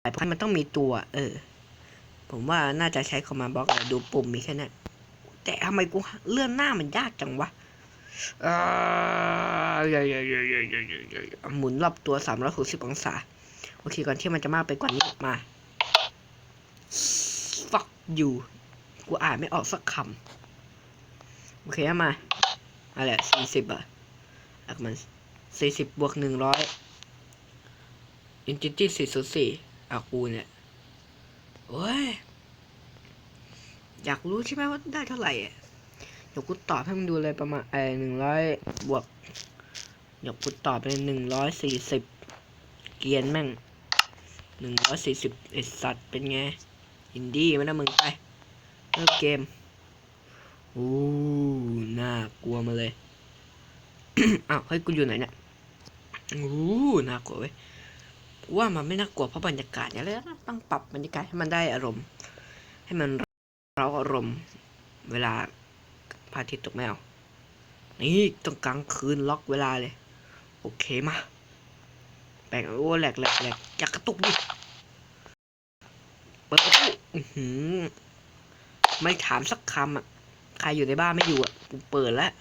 เพราะมันต้องมีตัว เออ ผมว่าน่าจะใช้คอมมานด์บล็อกแหละดูปุ่มมีแค่นั้นแต่ทำไมกูเลื่อนหน้ามันยากจังวะอ่าเยอะๆๆๆๆหมุนรอบตัว 360 องศา โอเค ก่อนที่มันจะมากไปกว่านี้มา fuck you กูอ่านไม่ออกสักคำ โอเคมาอะไรสี่สิบอะอักมันสี่สิบบวกหนึ่งร้อยอินจิตี้สี่ศูนย์สี่ อากูเนี่ยโอ้ยอยากรู้ใช่ไหมว่าได้เท่าไหร่อะเดี๋ยวกูตอบให้มึงดูเลยประมาณไอ้หนึ่งร้อยบวกเดี๋ยวกูตอบไปหนึ่งร้อยสี่สิบเกียนแม่งหนึ่งร้อยสี่สิบไอสัตว์เป็นไงอินดี้ไม่นะมึงไปเลิกเกมอู้น่ากลัวมาเลย อ้าวเฮ้ยกูอยู่ไหนเนี่ยอู้น่ากลัวเว้ย ว่ามันไม่น่ากลัวเพราะบรรยากาศอย่างไรต้องปรับบรรยากาศให้มันได้อารมณ์ ให้มันเราอารมณ์ เวลาพระอาทิตย์ตกไม่เอานี่ต้องกลางคืนล็อกเวลาเลย โอเคมาแบ่งโอ้แหลกแหลกแหลกอยากกระตุกดิเปิดประตูหือไม่ถามสักคำอะ ใครอยู่ในบ้านไม่อยู่อะกูเปิดแล้ว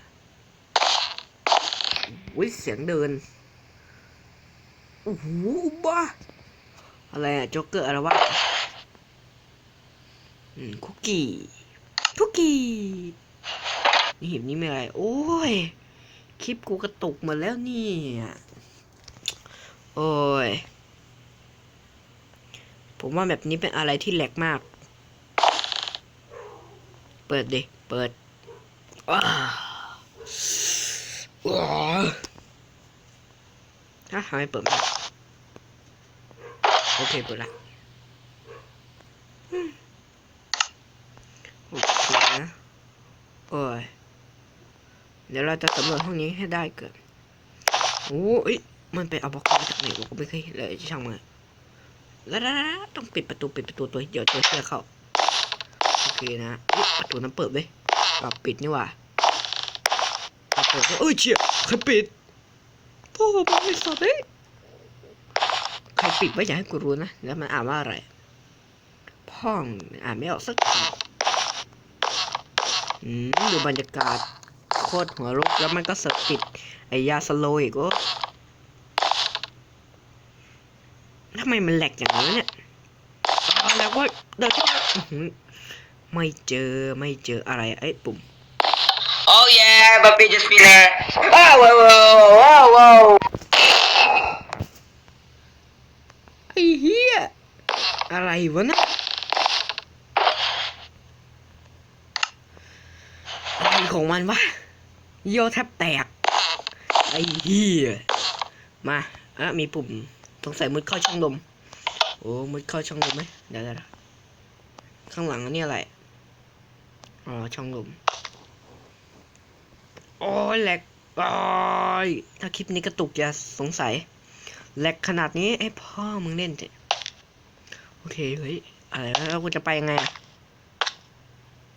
อุ้ยเสียงเดิน อ้โหบ้าอะไรอะโจ๊กเกอร์อะไรวะคุกกี้คุกกี้นี่เห็นนี่ไม่อะไร โอ้ย คลิปกูกระตุกหมดแล้วเนี่ยโอ้ย ผมว่าแบบนี้เป็นอะไรที่แหลกมาก เปิดดิ เปิดว้าว้าถ้าทำไมเปิดไม่ โอเคเปิดละโอเคนะโอ้ยเดี๋ยวเราจะสำรวจห้องนี้ให้ได้เกิดโอ้ยมันไปเอาบล็อกมาจากไหนวะกูไม่เคยเห็นเลยช่างมันแล้วต้องปิดประตูปิดประตูตัวเดี๋ยวตัวเชื่อเข้าโอเคนะประตูนั้นเปิดเว้ยปรับปิดนี่ว่าปรับเปิดเอ้ยเชี่ยใครปิดพ่อมันไม่สอบเอ้ย ใครปิดไว้อย่าให้กูรู้นะ แล้วมันอ่านว่าอะไร พ่องอ่านไม่ออกสักคำดูบรรยากาศโคตรหัวรุกแล้วมันก็เสิร์ฟติด ไอยาสโลว์อีกโอ้ทำไมมันแหลกอย่างนี้เนี่ยแล้วก็เดี๋ยวไม่เจอไม่เจออะไรไอ้ปุ่ม Oh yeah, Bappy just been there. Oh, whoa, whoa, whoa, whoa. ไอ้ เหี้ยอะไรวะนะอะไรของมันวะโยแทบแตก ไอ้เหี้ยมาอะมีปุ่มสงสัยมุดเข้าช่องลมโอ้มุดเข้าช่องลมไหมเดี๋ยวเดี๋ยวข้างหลังอันนี้อะไรอ๋อช่องลมโอ้ยแหลกโอ้ยถ้าคลิปนี้กระตุกอย่าสงสัย แหลกขนาดนี้ไอ้พ่อมึงเล่นเถอะโอเคเฮ้ยอะไรแล้วกูจะไปยังไงอะ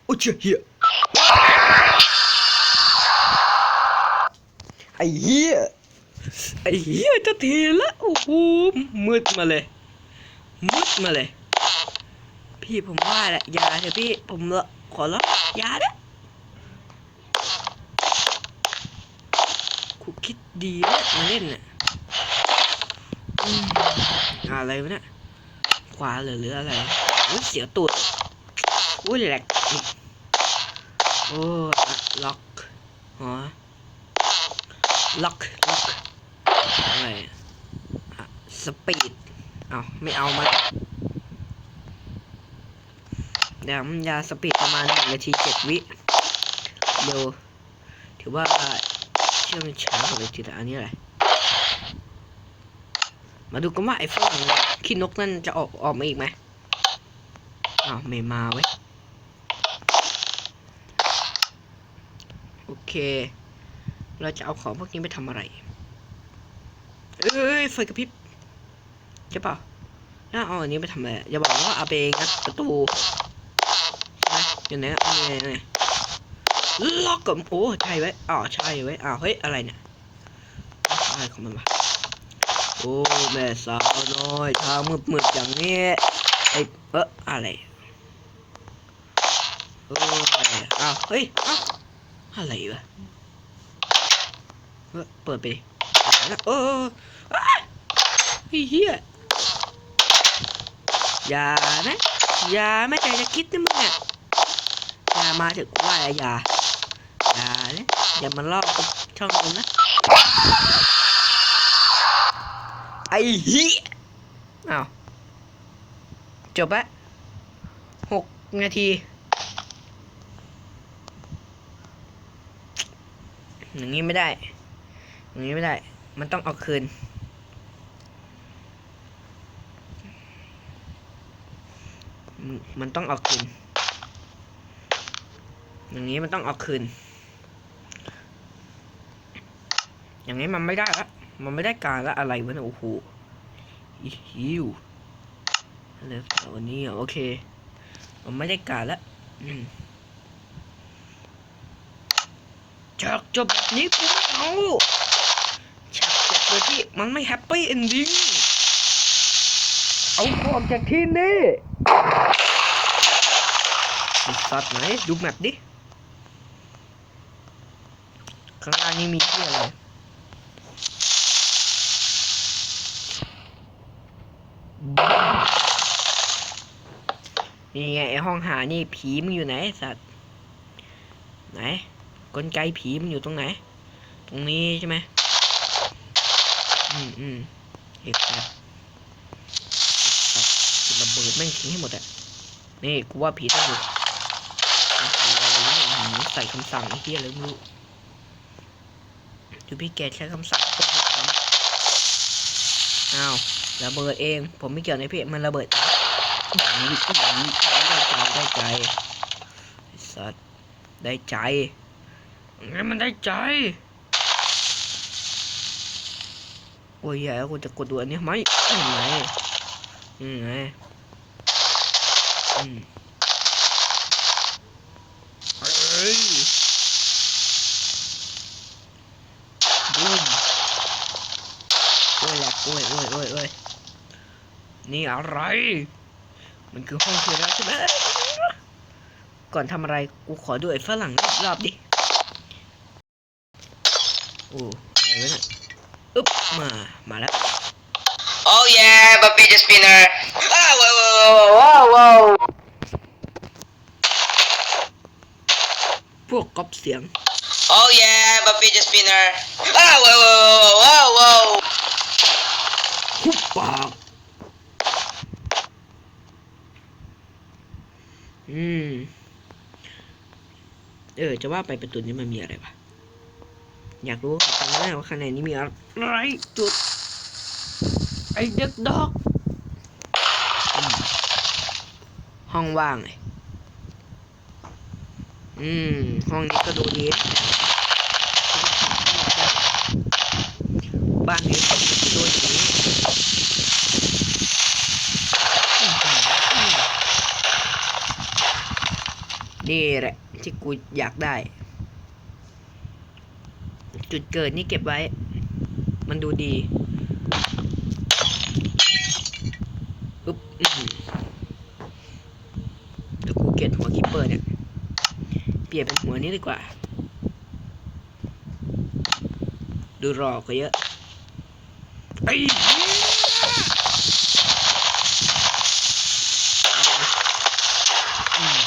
โอ้ยเชี่ยเหี้ยไอ้เหี้ยไอ้เหี้ยจะเทละโอ้โหมืดมาเลยมืดมาเลย พี่ผมว่าแหละอย่าเถอะพี่ผมละขอละอย่าเด้อกูคิดดีนะมาเล่นน่ะ อะไรวะเนี่ยขวาหรือหรืออะไรอุ้ยเสียวตูดอุ้ยแหลกโอ้ล็อกอ๋อล็อกล็อกอะไรอะสปีดเอาไม่เอามาเดี๋ยวมันยาสปีดประมาณหนึ่งนาทีเจ็ดวิเดี๋ยวถือว่าเชื่อมช้ากว่าเลยทีแต่อันนี้อะไร มาดูกันว่าไอ้ฝรั่งขี้นกนั่นจะออกออกมาอีกไหมอ้าวไม่มาเว้ย โอเค เราจะเอาของพวกนี้ไปทำอะไร เอ้ยไฟกระพริบใช่เปล่าแล้วเอาอันนี้ไปทำอะไร อย่าบอกนะว่าเอาไปงัดประตูใช่ไหมอยู่ไหนอะไหนไหนล็อกกับโอ้ใช่ไว้ยอ๋อใช่ไว้ยอ้าวเฮ้ยอะไรเนี่ยอะไรของมันวะ โอ้แม่สาวน้อยทางมืดๆอย่างนี้ไอ้เอ๊ะอะไรโอ้ยอ้าวเฮ้ยอ้าวอะไรวะเฮ้ยเปิดไปดิอโอ้ไอ้เหี้ยอย่านะอย่าไม่ใจจะคิดนะมึงอะอย่ามาถึงว่าอย่าอย่าเนะอย่ามาลอกช่องมึงนะ ไอ้เหี้ยอ้าวจบละหกนาทีอย่างนี้ไม่ได้ อย่างนี้ไม่ได้ มันต้องเอาคืน มันต้องเอาคืน อย่างนี้มันต้องเอาคืน อย่างนี้มันไม่ได้ละ มันไม่ได้การละอะไรวะเนี่ยโอ้โหอีหิวอะไรวันนี้อะโอเค มันไม่ได้การละฉากจบแบบนี้กูไม่เอาฉากจบโดยที่มันไม่แฮปปี้เอนดิ้งเอาออกจากที่นี่สัตว์ไหนดูแมปดิ ข้างล่างนี่มีที่อะไร นี่ไงไอห้องหานี่ผีมึงอยู่ไหนสัตว์ ไหนกลไกผีมันอยู่ตรงไหน ตรงนี้ใช่ไหมอืมอืมเอกครับจุดระเบิดแม่งทิ้งให้หมดอะนี่กูว่าผีต้องอยู่โอ้โหอะไรนี่ใส่คำสั่งไอ้เหี้ยอะไรไม่รู้ดูพี่แกใช้คำสั่งต้องมีคำอ้าว ระเบิดเอง ผมไม่เกี่ยวในพี่มันระเบิดได้ใจได้ใจไอ้สัตว์ได้ใจงั้นมันได้ใจโอ้ยแย่แล้วกูจะกดดูอันนี้ไหมยังไงยังไงอืมเฮ้ยบูมโอ้ยแหลกโอ้ยโอ้ยโอ้ยโอ้ย นี่อะไร มันคือห้องที่รักใช่ไหมก่อนทำอะไรกูขอดูไอ้ฝรั่งอีกรอบดิ โอ้อะไรวะเนี่ยอึ๊บมา มาแล้ว Oh yeah, the fidget spinner. Ah, whoa, whoa, whoa, whoa, whoa. พวกก๊อปเสียง Oh yeah, the fidget spinner. Ah, whoa, whoa, whoa, whoa. หุบปาก อืม เออ จะว่าไปประตูนี้มันมีอะไรวะ อยากรู้เหมือนกันนะว่าข้างในนี้มีอะไรจุด ไอเด็กดอกอห้องว่างเลยอืม ห้องนี้ก็ดูดีบ้านนี้ก็ดูอย่างนี้อื้อหือ นี่แหละที่กูอยากได้ จุดเกิดนี่เก็บไว้ มันดูดีปึ๊บอื้อหือเดี๋ยวกูเกลียดหัวคิปเปอร์เนี่ย เปลี่ยนเป็นหัวนี้ดีกว่า ดูรอกว่าเยอะไอ้เหี้ยอืม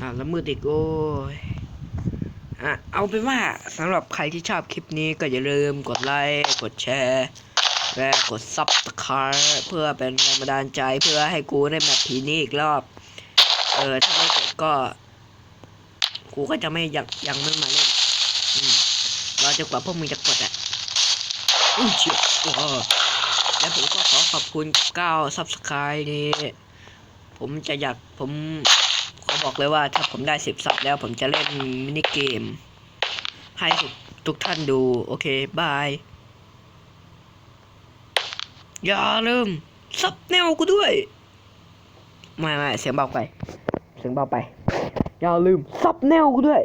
อ่า แล้วมือติดโอ้ยอะเอาเป็นว่าสำหรับใครที่ชอบคลิปนี้ก็อย่าลืมกดไลค์กดแชร์และกดซับสไครต์เพื่อเป็นแรงบันดาลใจเพื่อให้กูได้แมปผีนี้อีกรอบ เออ ถ้าไม่กดก็ กูก็จะไม่ยังยังไม่มาเล่นอืมรอจนกว่าพวกมึงจะกดอะอุ้เชี่ยว้วและผมก็ขอขอบคุณ9 subscribe นี่ผมจะอยากผม บอกเลยว่าถ้าผมได้สิบซับแล้วผมจะเล่นมินิเกม ให้ทุกทุกท่านดู โอเค บาย อย่าลืมซับแนวกูด้วย ไม่ไม่เสียงเบาไป เสียงเบาไป อย่าลืมซับแนวกูด้วย